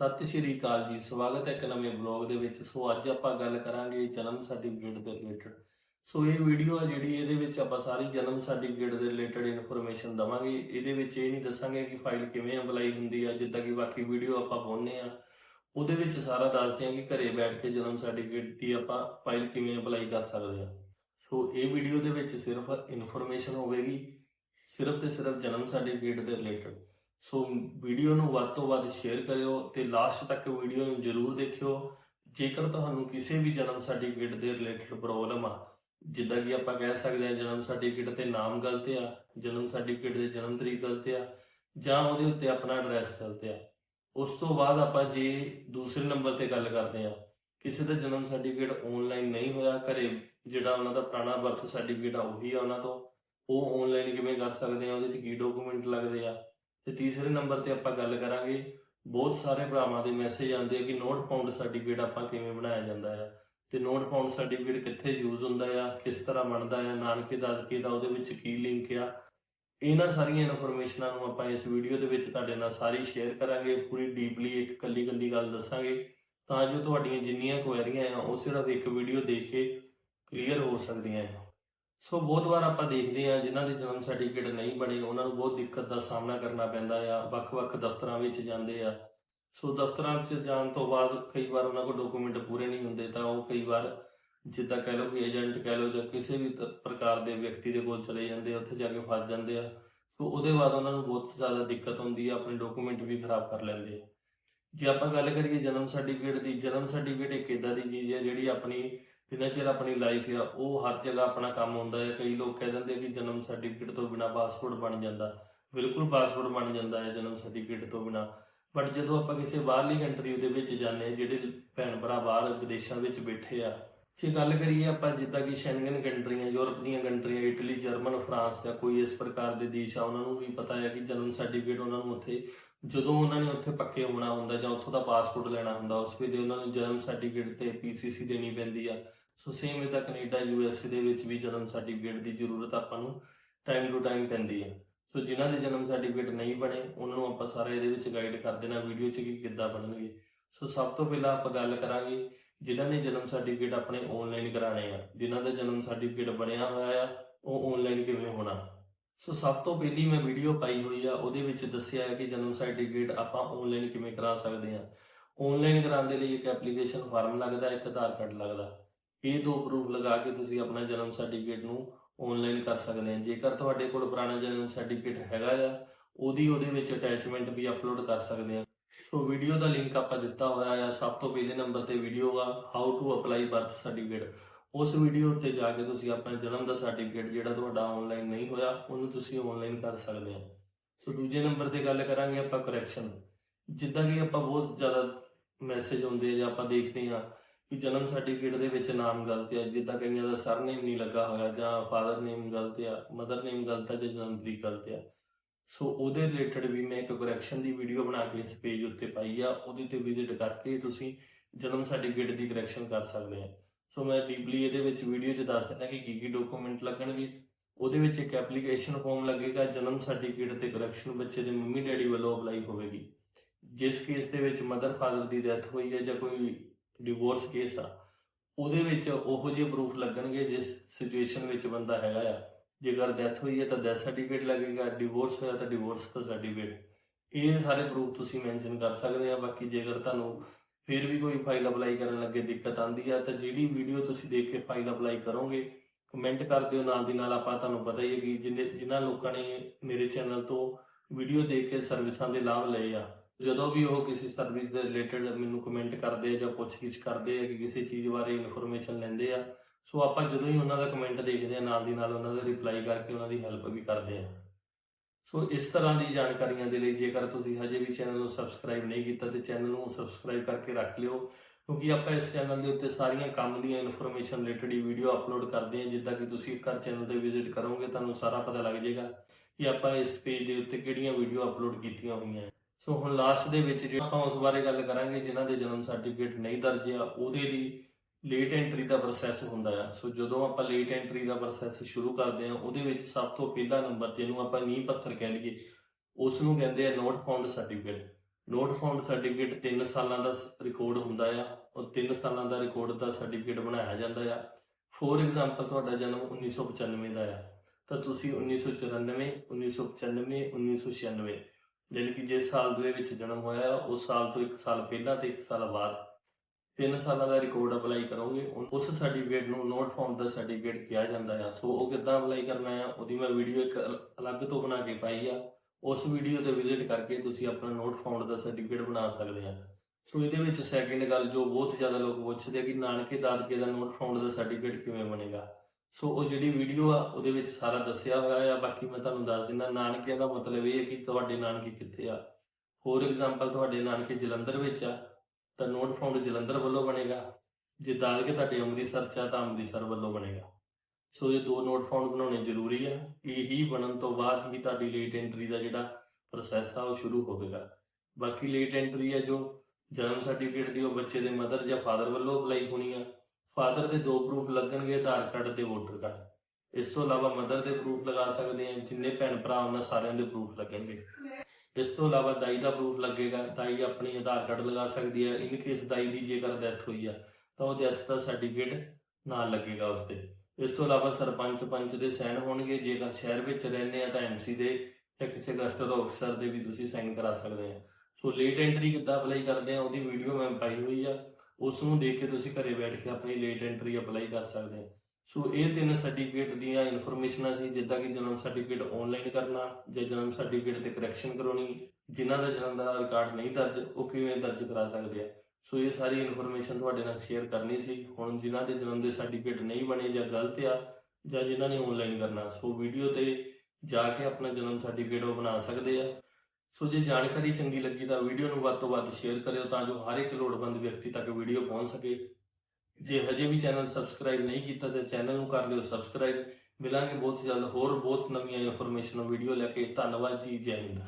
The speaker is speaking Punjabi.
ਸਤਿ ਸ਼੍ਰੀ ਅਕਾਲ ਜੀ, ਸਵਾਗਤ ਹੈ ਇੱਕ ਨਵੇਂ ਬਲੌਗ ਦੇ ਵਿੱਚ। ਸੋ ਅੱਜ ਆਪਾਂ ਗੱਲ ਕਰਾਂਗੇ ਜਨਮ ਸਰਟੀਫਿਕੇਟ ਦੇ ਰਿਲੇਟਡ। ਸੋ ਇਹ ਵੀਡੀਓ ਆ ਜਿਹੜੀ, ਇਹਦੇ ਵਿੱਚ ਆਪਾਂ ਸਾਰੀ ਜਨਮ ਸਰਟੀਫਿਕੇਟ ਦੇ ਰਿਲੇਟਡ ਇਨਫੋਰਮੇਸ਼ਨ ਦਵਾਂਗੇ। ਇਹਦੇ ਵਿੱਚ ਇਹ ਨਹੀਂ ਦੱਸਾਂਗੇ ਕਿ ਫਾਈਲ ਕਿਵੇਂ ਅਪਲਾਈ ਹੁੰਦੀ ਆ, ਜਿੱਦਾਂ ਕਿ ਬਾਕੀ ਵੀਡੀਓ ਆਪਾਂ ਪਾਉਂਦੇ ਆ। ਉਹਦੇ ਵਿੱਚ ਸਾਰਾ ਦੱਸਦੇ ਆ ਕਿ ਘਰੇ ਬੈਠ ਕੇ ਜਨਮ ਸਰਟੀਫਿਕੇਟ ਦੀ ਆਪਾਂ ਫਾਈਲ ਕਿਵੇਂ ਅਪਲਾਈ ਕਰ ਸਕਦੇ ਆ। ਸੋ ਇਹ ਵੀਡੀਓ ਦੇ ਵਿੱਚ ਸਿਰਫ ਇਨਫੋਰਮੇਸ਼ਨ ਹੋਵੇਗੀ, ਸਿਰਫ ਤੇ ਸਿਰਫ ਜਨਮ ਸਰਟੀਫਿਕੇਟ ਦੇ ਰਿਲੇਟਡ। ਸੋ ਵੀਡੀਓ ਨੂੰ ਵੱਧ ਤੋਂ ਵੱਧ ਸ਼ੇਅਰ ਕਰਿਓ ਤੇ ਲਾਸਟ ਤੱਕ ਵੀਡੀਓ ਨੂੰ ਜਰੂਰ ਦੇਖਿਓ। ਜੇਕਰ ਤੁਹਾਨੂੰ ਕਿਸੇ ਵੀ ਜਨਮ ਸਰਟੀਫਿਕੇਟ ਦੇ ਰਿਲੇਟਡ ਪ੍ਰੋਬਲਮ ਆ, ਜਿੱਦਾਂ ਕਿ ਆਪਾਂ ਕਹਿ ਸਕਦੇ ਹਾਂ ਜਨਮ ਸਰਟੀਫਿਕੇਟ ਤੇ ਨਾਮ ਗਲਤ ਆ, ਜਨਮ ਸਰਟੀਫਿਕੇਟ ਦੇ ਜਨਮ ਤਰੀਕ ਗਲਤ ਆ, ਜਾਂ ਉਹਦੇ ਉੱਤੇ ਆਪਣਾ ਐਡਰੈਸ ਗਲਤ ਆ, ਉਸ ਤੋਂ ਬਾਅਦ ਆਪਾਂ ਜੇ ਦੂਸਰੇ ਨੰਬਰ ਤੇ ਗੱਲ ਕਰਦੇ ਆ ਕਿਸੇ ਦਾ ਜਨਮ ਸਰਟੀਫਿਕੇਟ ਆਨਲਾਈਨ ਨਹੀਂ ਹੋਇਆ ਘਰੇ, ਜਿਹੜਾ ਉਹਨਾਂ ਦਾ ਪੁਰਾਣਾ ਬਰਥ ਸਰਟੀਫਿਕੇਟ ਆ, ਉਹੀ ਆ ਉਹਨਾਂ ਤੋਂ, ਉਹ ਆਨਲਾਈਨ ਕਿਵੇਂ ਕਰ ਸਕਦੇ ਆ, ਉਹਦੇ ਚ ਕੀ ਡਾਕੂਮੈਂਟ ਲੱਗਦੇ ਆ ਤੇ ਤੀਸਰੇ ਨੰਬਰ ਤੇ ਆਪਾਂ ਗੱਲ ਕਰਾਂਗੇ, ਬਹੁਤ ਸਾਰੇ ਭਰਾਵਾਂ ਦੇ ਮੈਸੇਜ ਆਉਂਦੇ ਆ ਕਿ ਨੋਟ ਫਾਊਂਡ ਸਰਟੀਫਿਕੇਟ ਆਪਾਂ ਕਿਵੇਂ ਬਣਾਇਆ ਜਾਂਦਾ ਹੈ ਤੇ ਨੋਟ ਫਾਊਂਡ ਸਰਟੀਫਿਕੇਟ ਕਿੱਥੇ ਯੂਜ਼ ਹੁੰਦਾ ਆ, ਕਿਸ ਤਰ੍ਹਾਂ ਬਣਦਾ ਆ, ਨਾਨਕੇ ਦਾਦਕੇ ਦਾ ਉਹਦੇ ਵਿੱਚ ਕੀ ਲਿੰਕ ਆ। ਇਹਨਾਂ ਸਾਰੀਆਂ ਇਨਫੋਰਮੇਸ਼ਨਾਂ ਨੂੰ ਆਪਾਂ ਇਸ ਵੀਡੀਓ ਦੇ ਵਿੱਚ ਤੁਹਾਡੇ ਨਾਲ ਸਾਰੀ ਸ਼ੇਅਰ ਕਰਾਂਗੇ, ਪੂਰੀ ਡੀਪਲੀ ਇੱਕ ਕੱਲੀ ਕੱਲੀ ਗੱਲ ਦੱਸਾਂਗੇ। ਤਾਂ ਜੋ ਤੁਹਾਡੀਆਂ ਜਿੰਨੀਆਂ ਕੁਐਰੀਆਂ ਆ, ਉਹ ਸਿਰਫ ਇੱਕ ਵੀਡੀਓ ਦੇਖ ਕੇ ਕਲੀਅਰ ਹੋ ਸਕਦੀਆਂ ਆ। ਸੋ ਬਹੁਤ ਵਾਰ ਆਪਾਂ ਦੇਖਦੇ ਆ ਜਿਨ੍ਹਾਂ ਦੇ ਜਨਮ ਸਰਟੀਫਿਕੇਟ ਨਹੀਂ ਬਣੇ, ਉਹਨਾਂ ਨੂੰ ਬਹੁਤ ਦਿੱਕਤ ਦਾ ਸਾਹਮਣਾ ਕਰਨਾ ਪੈਂਦਾ ਆ, ਵੱਖ-ਵੱਖ ਦਫ਼ਤਰਾਂ ਵਿੱਚ ਜਾਂਦੇ ਆ। ਸੋ ਦਫ਼ਤਰਾਂ ਵਿੱਚ ਜਾਣ ਤੋਂ ਬਾਅਦ ਕਈ ਵਾਰ ਉਹਨਾਂ ਕੋਲ ਡਾਕੂਮੈਂਟ ਪੂਰੇ ਨਹੀਂ ਹੁੰਦੇ ਤਾਂ ਉਹ ਕਈ ਵਾਰ ਜਿੱਦਾਂ ਕਹਿ ਲਓ ਕਿ ਏਜੰਟ ਕਹਿ ਲਓ ਜਾਂ ਕਿਸੇ ਵੀ ਪ੍ਰਕਾਰ ਦੇ ਵਿਅਕਤੀ ਦੇ ਕੋਲ ਚਲੇ ਜਾਂਦੇ ਆ, ਉੱਥੇ ਜਾ ਕੇ ਫਸ ਜਾਂਦੇ ਆ। ਸੋ ਉਹਦੇ ਬਾਅਦ ਉਹਨਾਂ ਨੂੰ ਬਹੁਤ ਜ਼ਿਆਦਾ ਦਿੱਕਤ ਹੁੰਦੀ ਆ, ਆਪਣੇ ਡਾਕੂਮੈਂਟ ਵੀ ਖਰਾਬ ਕਰ ਲੈਂਦੇ ਆ। ਜੇ ਆਪਾਂ ਗੱਲ ਕਰੀਏ ਜਨਮ ਸਰਟੀਫਿਕੇਟ ਦੀ, ਜਨਮ ਸਰਟੀਫਿਕੇਟ ਇੱਕ ਇਦਾਂ ਦੀ ਚੀਜ਼ ਹੈ ਜਿਹੜੀ ਆਪਣੀ ਜਿੰਨਾ ਚਿਰ ਆਪਣੀ ਲਾਈਫ ਆ, ਉਹ ਹਰ ਜਗ੍ਹਾ ਆਪਣਾ ਕੰਮ ਹੁੰਦਾ ਹੈ। ਕਈ ਲੋਕ ਕਹਿ ਦਿੰਦੇ ਕਿ ਜਨਮ ਸਰਟੀਫਿਕੇਟ ਤੋਂ ਬਿਨਾ ਪਾਸਪੋਰਟ ਬਣ ਜਾਂਦਾ। ਬਿਲਕੁਲ ਪਾਸਪੋਰਟ ਬਣ ਜਾਂਦਾ ਹੈ ਜਨਮ ਸਰਟੀਫਿਕੇਟ ਤੋਂ ਬਿਨਾ। ਬਟ ਜਦੋਂ ਆਪਾਂ ਕਿਸੇ ਬਾਹਰਲੀ ਕੰਟਰੀ ਦੇ ਵਿੱਚ ਜਾਂਦੇ ਹਾਂ, ਜਿਹੜੇ ਭੈਣ ਭਰਾ ਬਾਹਰ ਵਿਦੇਸ਼ਾਂ ਵਿੱਚ ਬੈਠੇ ਆ, ਜੇ ਗੱਲ ਕਰੀਏ ਆਪਾਂ ਜਿੱਦਾਂ ਕਿ ਸ਼ੈਂਗਨ ਕੰਟਰੀਆਂ ਯੂਰਪ ਦੀਆਂ ਕੰਟਰੀਆਂ ਇਟਲੀ ਜਰਮਨ ਫਰਾਂਸ ਜਾਂ ਕੋਈ ਇਸ ਪ੍ਰਕਾਰ ਦੇ ਦੇਸ਼ ਆ, ਉਹਨਾਂ ਨੂੰ ਵੀ ਪਤਾ ਹੈ ਕਿ ਜਨਮ ਸਰਟੀਫਿਕੇਟ ਉਹਨਾਂ ਨੂੰ ਉੱਥੇ, ਜਦੋਂ ਉਹਨਾਂ ਨੇ ਉੱਥੇ ਪੱਕੇ ਹੋਣਾ ਹੁੰਦਾ ਜਾਂ ਉੱਥੋਂ ਦਾ ਪਾਸਪੋਰਟ ਲੈਣਾ ਹੁੰਦਾ, ਉਸ ਵੇਲੇ ਉਹਨਾਂ ਨੂੰ ਜਨਮ ਸਰਟੀਫਿਕੇਟ ਤੇ ਪੀਸੀਸੀ ਦੇਣੀ ਪੈਂਦੀ ਆ। ਸੋ ਸੇਮ ਇਹਦਾ ਕੈਨੇਡਾ ਏ ਦੇ ਵਿੱਚ ਵੀ ਜਨਮ ਸਰਟੀਫਿਕੇਟ ਦੀ ਜ਼ਰੂਰਤ ਆਪਾਂ ਨੂੰ ਟਾਈਮ ਟੂ ਟਾਈਮ ਪੈਂਦੀ ਹੈ। ਸੋ ਜਿਨ੍ਹਾਂ ਦੇ ਜਨਮ ਸਰਟੀਫਿਕੇਟ ਨਹੀਂ ਬਣੇ, ਉਹਨਾਂ ਨੂੰ ਆਪਾਂ ਸਾਰਾ ਇਹਦੇ ਵਿੱਚ ਗਾਈਡ ਕਰ ਦੇਣਾ ਵੀਡੀਓ 'ਚ ਕਿ ਕਿੱਦਾਂ ਬਣਨਗੇ। ਸੋ ਸਭ ਤੋਂ ਪਹਿਲਾਂ ਆਪਾਂ ਗੱਲ ਕਰਾਂਗੇ ਜਿਨ੍ਹਾਂ ਨੇ ਜਨਮ ਸਰਟੀਫਿਕੇਟ ਆਪਣੇ ਆਨਲਾਈਨ ਕਰਾਣੇ ਆ। ਜਿਨ੍ਹਾਂ ਦਾ ਜਨਮ ਸਰਟੀਫਿਕੇਟ ਬਣਿਆ ਹੋਇਆ ਆ, ਉਹ ਆਨਲਾਈਨ ਕਿਵੇਂ ਹੋਣਾ? ਸੋ ਸਭ ਤੋਂ ਪਹਿਲੀ ਮੈਂ ਵੀਡੀਓ ਪਾਈ ਹੋਈ ਆ, ਉਹਦੇ ਵਿੱਚ ਦੱਸਿਆ ਹੈ ਕਿ ਜਨਮ ਸਰਟੀਫਿਕੇਟ ਆਪਾਂ ਆਨਲਾਈਨ ਕਿਵੇਂ ਕਰਾ ਸਕਦੇ ਆ। ਆਨਲਾਈਨ ਕਰਾਉਣ ਦੇ ਲਈ ਇੱਕ ਐਪਲੀਕੇਸ਼ਨ ਫਾਰਮ ਲੱਗਦਾ, ਇੱਕ ਆਧਾਰ ਕਾਰਡ ਲੱਗਦਾ। ਇਹ ਦੋ ਪ੍ਰੂਫ ਲਗਾ ਕੇ ਤੁਸੀਂ ਆਪਣਾ ਜਨਮ ਸਰਟੀਫਿਕੇਟ ਨੂੰ ਆਨਲਾਈਨ ਕਰ ਸਕਦੇ ਆ। ਜੇਕਰ ਤੁਹਾਡੇ ਕੋਲ ਪੁਰਾਣਾ ਜਨਮ ਸਰਟੀਫਿਕੇਟ ਹੈਗਾ ਆ, ਉਹਦੀ ਉਹਦੇ ਵਿੱਚ ਅਟੈਚਮੈਂਟ ਵੀ ਅਪਲੋਡ ਕਰ ਸਕਦੇ ਆ। ਸੋ ਵੀਡੀਓ ਦਾ ਲਿੰਕ ਆਪਾਂ ਦਿੱਤਾ ਹੋਇਆ ਆ, ਸਭ ਤੋਂ ਪਹਿਲੇ ਨੰਬਰ ਤੇ ਵੀਡੀਓ ਆ how to apply birth certificate ਉਸ ਵੀਡੀਓ ਉੱਤੇ ਜਾ ਕੇ ਤੁਸੀਂ ਆਪਣਾ ਜਨਮ ਦਾ ਸਰਟੀਫਿਕੇਟ ਜਿਹੜਾ ਤੁਹਾਡਾ ਆਨਲਾਈਨ ਨਹੀਂ ਹੋਇਆ, ਉਹਨੂੰ ਤੁਸੀਂ ਆਨਲਾਈਨ ਕਰ ਸਕਦੇ ਆ। ਸੋ ਦੂਜੇ ਨੰਬਰ ਤੇ ਗੱਲ ਕਰਾਂਗੇ ਆਪਾਂ ਕਰੈਕਸ਼ਨ ਜਿੱਦਾਂ ਕਿ ਆਪਾਂ ਬਹੁਤ ਜ਼ਿਆਦਾ ਮੈਸੇਜ ਹੁੰਦੇ ਆ ਜਾਂ ਆਪਾਂ ਦੇਖਦੇ ਆ ਕਿ ਜਨਮ ਸਰਟੀਫਿਕੇਟ ਦੇ ਵਿੱਚ ਨਾਮ ਗਲਤ ਆ, ਜਿੱਦਾਂ ਕਈਆਂ ਦਾ ਸਰਨੇਮ ਨਹੀਂ ਲੱਗਾ ਹੋਇਆ ਜਾਂ ਫਾਦਰ ਨੇਮ ਗਲਤ ਆ ਮਦਰ ਨੇਮ ਗਲਤ ਆ ਜਾਂ ਜਨਮ ਤਰੀਕ ਗਲਤ ਆ। ਸੋ ਉਹਦੇ ਰਿਲੇਟਡ ਵੀ ਮੈਂ ਇੱਕ ਕਰੈਕਸ਼ਨ ਦੀ ਵੀਡੀਓ ਬਣਾ ਕੇ ਇਸ ਪੇਜ ਉੱਤੇ ਪਾਈ ਆ, ਉਹਦੇ ਤੇ ਵਿਜ਼ਿਟ ਕਰਕੇ ਤੁਸੀਂ ਜਨਮ ਸਰਟੀਫਿਕੇਟ ਦੀ ਕਰੈਕਸ਼ਨ ਕਰ ਸਕਦੇ ਆ। ਸੋ ਮੈਂ ਡੀਪਲੀ ਇਹਦੇ ਵਿੱਚ ਵੀਡੀਓ 'ਚ ਦੱਸ ਦਿੰਦਾ ਕਿ ਕੀ ਕੀ ਡਾਕੂਮੈਂਟ ਲੱਗਣਗੇ, ਉਹਦੇ ਵਿੱਚ ਇੱਕ ਐਪਲੀਕੇਸ਼ਨ ਫਾਰਮ ਲੱਗੇਗਾ, ਜਨਮ ਸਰਟੀਫਿਕੇਟ ਤੇ ਕਰੈਕਸ਼ਨ ਬੱਚੇ ਦੇ ਮੰਮੀ ਡੈਡੀ ਵੱਲੋਂ ਅਪਲਾਈ ਹੋਵੇਗੀ। ਜਿਸ ਕੇਸ ਦੇ ਵਿੱਚ ਮਦਰ ਫਾਦਰ ਦੀ ਡੈਥ ਹੋਈ ਹੈ ਜਾਂ ਕੋਈ ਡਿਵੋਰਸ ਕੇਸ ਆ, ਉਹਦੇ ਵਿੱਚ ਉਹੋ ਜਿਹੇ ਪ੍ਰੂਫ ਲੱਗਣਗੇ ਜਿਸ ਸਿਚੁਏਸ਼ਨ ਵਿੱਚ ਬੰਦਾ ਹੈਗਾ ਆ। ਜੇਕਰ ਡੈਥ ਹੋਈ ਹੈ ਤਾਂ ਡੈਥ ਸਰਟੀਫਿਕੇਟ ਲੱਗੇਗਾ ਡਿਵੋਰਸ ਹੋਇਆ ਤਾਂ ਡਿਵੋਰਸ ਦਾ ਸਰਟੀਫਿਕੇਟ ਇਹ ਸਾਰੇ ਪ੍ਰੂਫ ਤੁਸੀਂ ਮੈਂਸ਼ਨ ਕਰ ਸਕਦੇ ਆ, ਬਾਕੀ ਜੇਕਰ ਤੁਹਾਨੂੰ ਫਿਰ ਵੀ ਕੋਈ ਫਾਈਲ ਅਪਲਾਈ ਕਰਨ ਲੱਗੇ ਦਿੱਕਤ ਆਂਦੀ ਆ, ਤਾਂ ਜਿਹੜੀ ਵੀਡੀਓ ਤੁਸੀਂ ਦੇਖ ਕੇ ਫਾਈਲ ਅਪਲਾਈ ਕਰੋਗੇ ਕਮੈਂਟ ਕਰ ਦਿਓ, ਨਾਲ ਦੀ ਨਾਲ ਆਪਾਂ ਤੁਹਾਨੂੰ ਪਤਾ ਹੀ ਹੈ ਕਿ ਜਿੰਨੇ ਜਿਨ੍ਹਾਂ ਲੋਕਾਂ ਨੇ ਮੇਰੇ ਚੈਨਲ ਤੋਂ ਵੀਡੀਓ ਦੇਖ ਕੇ ਸਰਵਿਸਾਂ ਦੇ ਲਾਭ ਲਏ ਆ। ਜਦੋਂ ਵੀ ਉਹ ਕਿਸੇ ਸਰਵਿਸ ਦੇ ਰਿਲੇਟਡ ਮੈਨੂੰ ਕਮੈਂਟ ਕਰਦੇ ਆ ਜਾਂ ਪੁੱਛਗਿੱਛ ਕਰਦੇ ਆ ਕਿ ਕਿਸੇ ਚੀਜ਼ ਬਾਰੇ ਇਨਫੋਰਮੇਸ਼ਨ ਲੈਂਦੇ ਆ, ਸੋ ਆਪਾਂ ਜਦੋਂ ਹੀ ਉਹਨਾਂ ਦਾ ਕਮੈਂਟ ਦੇਖਦੇ ਆ, ਨਾਲ ਦੀ ਨਾਲ ਉਹਨਾਂ ਦਾ ਰਿਪਲਾਈ ਕਰਕੇ ਉਹਨਾਂ ਦੀ ਹੈਲਪ ਵੀ ਕਰਦੇ ਆ। ਸੋ ਇਸ ਤਰ੍ਹਾਂ ਦੀ ਜਾਣਕਾਰੀਆਂ ਦੇ ਲਈ ਜੇਕਰ ਤੁਸੀਂ ਹਜੇ ਵੀ ਚੈਨਲ ਨੂੰ ਸਬਸਕ੍ਰਾਈਬ ਨਹੀਂ ਕੀਤਾ ਤੇ ਚੈਨਲ ਨੂੰ ਸਬਸਕ੍ਰਾਈਬ ਕਰਕੇ ਰੱਖ ਲਿਓ, ਕਿਉਂਕਿ ਆਪਾਂ ਇਸ ਚੈਨਲ ਦੇ ਉੱਤੇ ਸਾਰੀਆਂ ਕੰਮ ਦੀਆਂ ਇਨਫੋਰਮੇਸ਼ਨ ਰਿਲੇਟਡ ਹੀ ਵੀਡੀਓ ਅਪਲੋਡ ਕਰਦੇ ਹਾਂ ਜਿੱਦਾਂ ਕਿ ਤੁਸੀਂ ਘਰ ਚੈਨਲ ਤੇ ਵਿਜ਼ਿਟ ਕਰੋਗੇ, ਤੁਹਾਨੂੰ ਸਾਰਾ ਪਤਾ ਲੱਗ ਜਾਏਗਾ ਕਿ ਆਪਾਂ ਇਸ ਪੇਜ ਦੇ ਉੱਤੇ ਕਿਹੜੀਆਂ ਵੀਡੀਓ ਅਪਲੋਡ ਕੀਤੀਆਂ ਹੋਈਆਂ। ਸੋ ਹੁਣ ਲਾਸਟ ਦੇ ਵਿੱਚ ਜੇ ਆਪਾਂ ਉਸ ਬਾਰੇ ਗੱਲ ਕਰਾਂਗੇ, ਜਿਨ੍ਹਾਂ ਦੇ ਜਨਮ ਸਰਟੀਫਿਕੇਟ ਨਹੀਂ ਦਰਜ ਆ, ਉਹਦੇ ਲਈ ਲੇਟ ਐਂਟਰੀ ਦਾ ਪ੍ਰੋਸੈਸ ਹੁੰਦਾ ਆ। ਸੋ ਜਦੋਂ ਆਪਾਂ ਲੇਟ ਐਂਟਰੀ ਦਾ ਪ੍ਰੋਸੈਸ ਸ਼ੁਰੂ ਕਰਦੇ ਆ, ਉਹਦੇ ਵਿੱਚ ਸਭ ਤੋਂ ਪਹਿਲਾ ਨੰਬਰ ਜਿਹਨੂੰ ਆਪਾਂ ਨੀਂਹ ਪੱਥਰ ਕਹਿ ਲਈਏ ਉਸ ਨੂੰ ਕਹਿੰਦੇ ਆ not found certificate not found certificate 3 ਸਾਲਾਂ ਦਾ ਰਿਕਾਰਡ ਹੁੰਦਾ ਆ ਉਹ 3 ਸਾਲਾਂ ਦਾ ਰਿਕਾਰਡ ਦਾ ਸਰਟੀਫਿਕੇਟ ਬਣਾਇਆ ਜਾਂਦਾ ਆ। ਫੋਰ ਐਗਜ਼ਾਮਪਲ ਤੁਹਾਡਾ ਜਨਮ 1995 ਦਾ ਆ। ਤਾਂ ਤੁਸੀਂ 1994 1995 1996 ਯਾਨੀ ਕਿ ਜਿਸ ਸਾਲ ਦੇ ਵਿੱਚ ਜਨਮ ਹੋਇਆ, ਉਸ ਸਾਲ ਤੋਂ 1 ਸਾਲ ਪਹਿਲਾਂ ਤੇ 1 ਸਾਲ ਬਾਅਦ 3 ਸਾਲਾਂ ਦਾ ਰਿਕਾਰਡ ਅਪਲਾਈ ਕਰੋਗੇ ਉਸ ਸਰਟੀਫਿਕੇਟ ਨੂੰ ਨੋਟ ਫਾਊਂਡ ਦਾ ਸਰਟੀਫਿਕੇਟ ਕਿਹਾ ਜਾਂਦਾ ਆ। ਸੋ ਉਹ ਕਿੱਦਾਂ ਅਪਲਾਈ ਕਰਨਾ ਆ, ਉਹਦੀ ਮੈਂ ਵੀਡੀਓ ਇੱਕ ਅਲੱਗ ਤੋਂ ਬਣਾ ਕੇ ਪਾਈ ਆ। ਉਸ ਵੀਡੀਓ ਤੇ ਵਿਜ਼ਿਟ ਕਰਕੇ ਤੁਸੀਂ ਆਪਣਾ ਨੋਟ ਫਾਊਂਡ ਦਾ ਸਰਟੀਫਿਕੇਟ ਬਣਾ ਸਕਦੇ ਆ। ਸੋ ਇਹਦੇ ਵਿੱਚ ਸੈਕਿੰਡ ਗੱਲ ਜੋ ਬਹੁਤ ਜ਼ਿਆਦਾ ਲੋਕ ਪੁੱਛਦੇ ਆ ਕਿ ਨਾਨਕੇ ਦਾਦਕੇ ਦਾ ਨੋਟ ਫਾਊਂਡ ਦਾ ਸਰਟੀਫਿਕੇਟ ਕਿਵੇਂ ਬਣੇਗਾ। ਸੋ ਉਹ ਜਿਹੜੀ ਵੀਡੀਓ ਆ, ਉਹਦੇ ਵਿੱਚ ਸਾਰਾ ਦੱਸਿਆ ਹੋਇਆ ਆ। ਬਾਕੀ ਮੈਂ ਤੁਹਾਨੂੰ ਦੱਸ ਦਿੰਦਾ, ਨਾਨਕਿਆਂ ਦਾ ਮਤਲਬ ਇਹ ਹੈ ਕਿ ਤੁਹਾਡੇ ਨਾਨਕੇ ਕਿੱਥੇ ਆ? ਫੋਰ ਐਗਜ਼ਾਮਪਲ ਤੁਹਾਡੇ ਨਾਨਕੇ ਜਲੰਧਰ ਵਿੱਚ ਆ, ਤਾਂ ਨੋਟ ਫਾਊਂਡ ਜਲੰਧਰ ਵੱਲੋਂ ਬਣੇਗਾ। ਜੇ ਦਾਦਕੇ ਤੁਹਾਡੇ ਅੰਮ੍ਰਿਤਸਰ ਚ ਆ, ਤਾਂ ਅੰਮ੍ਰਿਤਸਰ ਵੱਲੋਂ ਬਣੇਗਾ। ਸੋ ਇਹ ਦੋ ਨੋਟ ਫਾਊਂਡ ਬਣਾਉਣੇ ਜ਼ਰੂਰੀ ਆ। ਇਹੀ ਬਣਨ ਤੋਂ ਬਾਅਦ ਹੀ ਤੁਹਾਡੀ ਲੇਟ ਐਂਟਰੀ ਦਾ ਜਿਹੜਾ ਪ੍ਰੋਸੈਸ ਆ, ਉਹ ਸ਼ੁਰੂ ਹੋਵੇਗਾ। ਬਾਕੀ ਲੇਟ ਐਂਟਰੀ ਆ ਜੋ ਜਨਮ ਸਰਟੀਫਿਕੇਟ ਦੀ, ਉਹ ਬੱਚੇ ਦੇ ਮਦਰ ਜਾਂ ਫਾਦਰ ਵੱਲੋਂ ਅਪਲਾਈ ਹੋਣੀ ਆ। ਫਾਦਰ ਦੇ ਦੋ ਪ੍ਰੂਫ ਲੱਗਣਗੇ, ਆਧਾਰ ਕਾਰਡ ਤੇ ਵੋਟਰ ਕਾਰਡ। ਇਸ ਤੋਂ ਇਲਾਵਾ ਮਦਰ ਦੇ ਪ੍ਰੂਫ ਲਗਾ ਸਕਦੇ ਆ ਜਿੰਨੇ ਭੈਣ ਭਰਾ ਉਹਨਾਂ ਸਾਰਿਆਂ ਦੇ ਪ੍ਰੂਫ ਲੱਗਣਗੇ। ਇਸ ਤੋਂ ਇਲਾਵਾ ਦਾਈ ਦਾ ਪ੍ਰੂਫ ਲੱਗੇਗਾ, ਦਾਈ ਆਪਣੀ ਆਧਾਰ ਕਾਰਡ ਲਗਾ ਸਕਦੀ ਹੈ। ਇਨ ਕੇਸ ਦਾਈ ਦੀ ਜੇਕਰ ਡੈਥ ਹੋਈ ਆ, ਤਾਂ ਉਹ ਡੈਥ ਦਾ ਸਰਟੀਫਿਕੇਟ ਨਾਲ ਲੱਗੇਗਾ ਉਸ ਤੇ ਇਸ ਤੋਂ ਇਲਾਵਾ ਸਰਪੰਚ ਪੰਚ ਦੇ ਸਾਈਨ ਹੋਣਗੇ। ਜੇਕਰ ਸ਼ਹਿਰ ਵਿੱਚ ਰਹਿੰਦੇ ਆ ਤਾਂ ਐਮਸੀ ਦੇ ਜਾਂ ਕਿਸੇ ਕਸਟਰ ਆਫੀਸਰ ਦੇ ਵੀ ਤੁਸੀਂ ਸਾਈਨ ਕਰਾ ਸਕਦੇ ਆ। ਸੋ ਲੇਟ ਐਂਟਰੀ ਕਿੱਦਾਂ ਅਪਲਾਈ ਕਰਦੇ ਆ, ਉਹਦੀ ਵੀਡੀਓ ਮੈਂ ਪਾਈ ਹੋਈ ਆ। ਉਸ ਨੂੰ ਦੇਖ ਕੇ ਤੁਸੀਂ ਘਰੇ ਬੈਠ ਕੇ ਆਪਣੀ ਲੇਟ ਐਂਟਰੀ ਅਪਲਾਈ ਕਰ ਸਕਦੇ ਆ ਸੋ ਇਹ ਤਿੰਨ ਸਰਟੀਫਿਕੇਟ ਦੀਆਂ ਇਨਫੋਰਮੇਸ਼ਨਾਂ ਸੀ, ਜਿੱਦਾਂ ਕਿ ਜਨਮ ਸਰਟੀਫਿਕੇਟ ਆਨਲਾਈਨ ਕਰਨਾ, ਜਾਂ ਜਨਮ ਸਰਟੀਫਿਕੇਟ ਤੇ ਕਰੈਕਸ਼ਨ ਕਰਾਉਣੀ, ਜਿਨ੍ਹਾਂ ਦਾ ਜਨਮ ਦਾ ਰਿਕਾਰਡ ਨਹੀਂ ਦਰਜ, ਉਹ ਕਿਵੇਂ ਦਰਜ ਕਰਾ ਸਕਦੇ ਆ। ਸੋ ਇਹ ਸਾਰੀ ਇਨਫੋਰਮੇਸ਼ਨ ਤੁਹਾਡੇ ਨਾਲ ਸ਼ੇਅਰ ਕਰਨੀ ਸੀ। ਹੁਣ ਜਿਨ੍ਹਾਂ ਦੇ ਜਨਮ ਦੇ ਸਰਟੀਫਿਕੇਟ ਨਹੀਂ ਬਣੇ ਜਾਂ ਗਲਤ ਆ, ਜਾਂ ਜਿਨ੍ਹਾਂ ਨੇ ਆਨਲਾਈਨ ਕਰਨਾ, ਸੋ ਵੀਡੀਓ ਤੇ ਜਾ ਕੇ ਆਪਣਾ ਜਨਮ ਸਰਟੀਫਿਕੇਟ ਉਹ ਬਣਾ ਸਕਦੇ ਆ। ਸੋ ਜੇ ਜਾਣਕਾਰੀ ਚੰਗੀ ਲੱਗੀ ਤਾਂ ਵੀਡੀਓ ਨੂੰ ਵੱਧ ਤੋਂ ਵੱਧ ਸ਼ੇਅਰ ਕਰਿਓ ਤਾਂ ਜੋ ਹਰ ਇੱਕ ਲੋੜਵੰਦ ਵਿਅਕਤੀ ਤੱਕ ਵੀਡੀਓ ਪਹੁੰਚ ਸਕੇ। ਜੇ ਹਜੇ ਵੀ ਚੈਨਲ ਸਬਸਕ੍ਰਾਈਬ ਨਹੀਂ ਕੀਤਾ ਤਾਂ ਚੈਨਲ ਨੂੰ ਕਰ ਲਿਓ ਸਬਸਕ੍ਰਾਈਬ। ਮਿਲਾਂਗੇ ਬਹੁਤ ਜਲਦ ਹੋਰ ਬਹੁਤ ਨਵੀਆਂ ਇਨਫੋਰਮੇਸ਼ਨ ਵੀਡੀਓ ਲੈ ਕੇ। ਧੰਨਵਾਦ ਜੀ, ਜੈ ਹਿੰਦ।